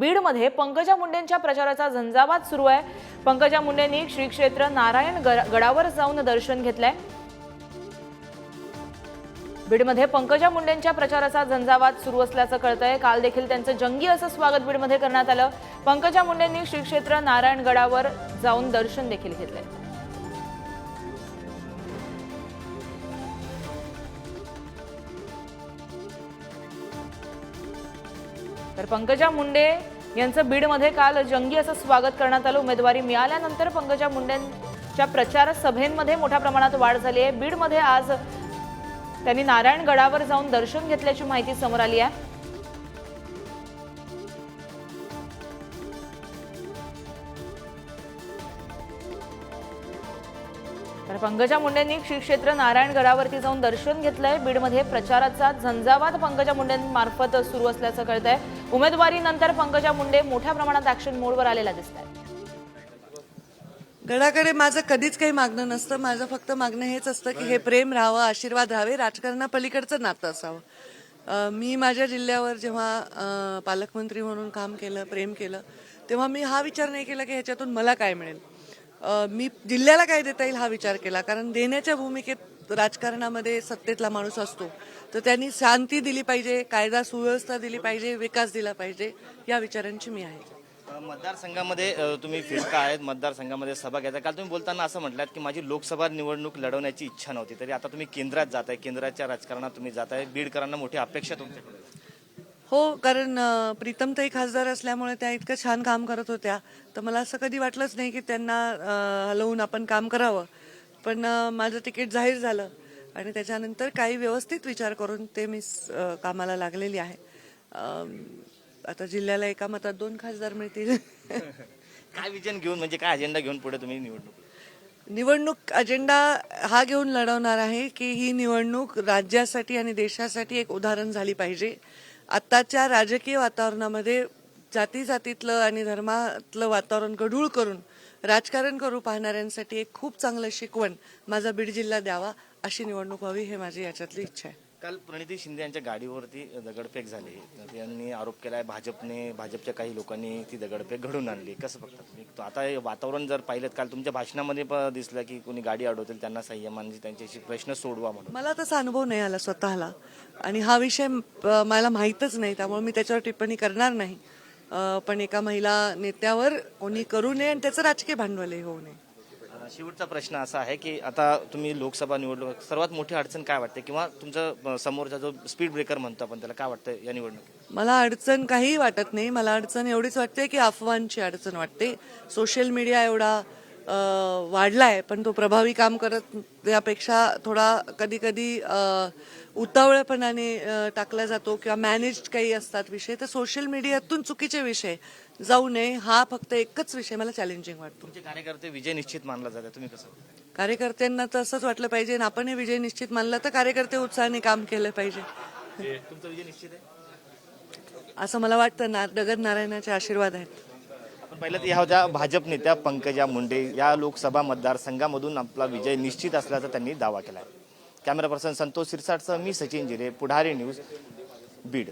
बीडमध्ये पंकजा मुंडेंच्या प्रचाराचा झंझावात सुरू आहे. पंकजा मुंडेंनी श्री क्षेत्र नारायण गडावर जाऊन दर्शन घेतलंय. बीडमध्ये पंकजा मुंडेंच्या प्रचाराचा झंझावात सुरू असल्याचं कळतंय. काल देखील त्यांचं जंगी असं स्वागत बीडमध्ये करण्यात आलं. पंकजा मुंडेंनी श्री क्षेत्र जाऊन दर्शन देखील घेतलंय. तर पंकजा मुंडे यांचं बीडमध्ये काल जंगी असं स्वागत करण्यात आलं. उमेदवारी मिळाल्यानंतर पंकजा मुंडेंच्या प्रचार सभेंमध्ये मोठ्या प्रमाणात वाढ झाली आहे. बीडमध्ये आज त्यांनी नारायणगडावर जाऊन दर्शन घेतल्याची माहिती समोर आली आहे. तर पंकजा मुंडेंनी श्री क्षेत्र नारायण गडावरती जाऊन दर्शन घेतलंय. बीडमध्ये प्रचाराचा झंझावात पंकजा मुंडेंमार्फत सुरू असल्याचं कळतंय. उमेदवारीनंतर पंकजा मुंडे मोठ्या प्रमाणात ऍक्शन मोडवर आलेला दिसत आहे गडाकडे माझं कधीच काही मागणं नसतं. माझं फक्त मागणं हेच असतं की हे प्रेम राहावं आशीर्वाद राहावे राजकारणापलीकडचं नातं असावं. मी माझ्या जिल्ह्यावर जेव्हा पालकमंत्री म्हणून काम केलं प्रेम केलं तेव्हा मी हा विचार नाही केला की ह्याच्यातून मला काय मिळेल. मी जिल्ह्याला काय देता येईल हा विचार केला. कारण देण्याच्या भूमिकेत राजकारणामध्ये सत्तेतला माणूस असतो. तर त्यांनी शांती दिली पाहिजे कायदा सुव्यवस्था दिली पाहिजे विकास दिला पाहिजे या विचारांची मी आहे. मतदारसंघामध्ये तुम्ही फिरता आहेत मतदारसंघामध्ये सभा घेता काल तुम्ही बोलताना असं म्हटलात की माझी लोकसभा निवडणूक लढवण्याची इच्छा नव्हती. तरी आता तुम्ही केंद्रात जात आहे केंद्राच्या राजकारणात तुम्ही जात आहे बीडकरांना मोठी अपेक्षा तुमच्याकडे हो कारण अं, प्रीतमताई खासदार असल्यामुळे त्या इतकं छान काम करत होत्या. तर मला असं कधी वाटलंच नाही की त्यांना हलवून आपण काम करावं. पण माझं तिकीट जाहीर झालं आणि त्याच्यानंतर काही व्यवस्थित विचार करून ते मी कामाला लागलेली आहे. आता जिल्ह्याला एका मतात दोन खासदार मिळतील. काय विजन घेऊन म्हणजे काय अजेंडा घेऊन पुढे तुम्ही निवडणूक? निवडणूक अजेंडा हा घेऊन लढवणार आहे की ही निवडणूक राज्यासाठी आणि देशासाठी एक उदाहरण झाली पाहिजे. आत्ताच्या राजकीय वातावरणामध्ये जाती जातीतलं आणि धर्मातलं वातावरण गढूळ करून राजकारण करू पाहणाऱ्यांसाठी एक खूप चांगलं शिकवण माझा बीड जिल्हा द्यावा अशी निवडणूक व्हावी हे माझी याच्यातली इच्छा आहे. काल प्रणिती शिंदे यांच्या गाडीवरती दगडफेक झाली. त्यांनी आरोप केलाय भाजपने भाजपच्या काही लोकांनी ती दगडफेक घडून आणली. कसं बघता तुम्ही? आता हे वातावरण जर पाहिलं काल तुमच्या भाषणामध्ये पण दिसलं की कोणी गाडी अडवतील त्यांना संयमाने त्यांच्याशी प्रश्न सोडवा म्हणून. मला तसा अनुभव नाही आला स्वतःला. आणि हा विषय मला माहीतच नाही त्यामुळे मी त्याच्यावर टिप्पणी करणार नाही. पण एका महिला नेत्यावर कोणी करू नये आणि त्याचं राजकीय भांडवलही होऊ नये. शेवटचा प्रश्न असा आहे की आता तुम्ही लोकसभा निवडणूक सर्वात मोठी अडचण काय वाटते? किंवा तुमचं समोरचा जो स्पीड ब्रेकर म्हणतो आपण त्याला काय वाटतं या निवडणुकीत? मला अडचण काही वाटत नाही. मला अडचण एवढीच वाटते की अफवांची अडचण वाटते. सोशल मीडिया एवढा अ, वाढलाय पण तो प्रभावी काम करत त्यापेक्षा थोडा कधी कधी उतावळेपणाने टाकला जातो किंवा मॅनेज काही असतात विषय तर सोशल मीडियातून चुकीचे विषय जाऊ नये हा फक्त एकच विषय मला चॅलेंजिंग वाटतो. तुमचे कार्यकर्ते विजय निश्चित मानला जाते तुम्ही कसं? कार्यकर्त्यांना तर असंच वाटलं पाहिजे आणि आपणही विजय निश्चित मानला तर कार्यकर्ते उत्साहाने काम केलं पाहिजे. तुमचा विजय निश्चित आहे? असं मला वाटतं ना डगत नारायणाचे आशीर्वाद आहेत. पाहिलं तर ह्या होत्या भाजप नेत्या पंकजा मुंडे या लोकसभा मतदारसंघामधून आपला विजय निश्चित असल्याचा त्यांनी दावा केला आहे कॅमेरा पर्सन संतोष सिरसाटसह मी सचिन जिरे पुढारी न्यूज बीड.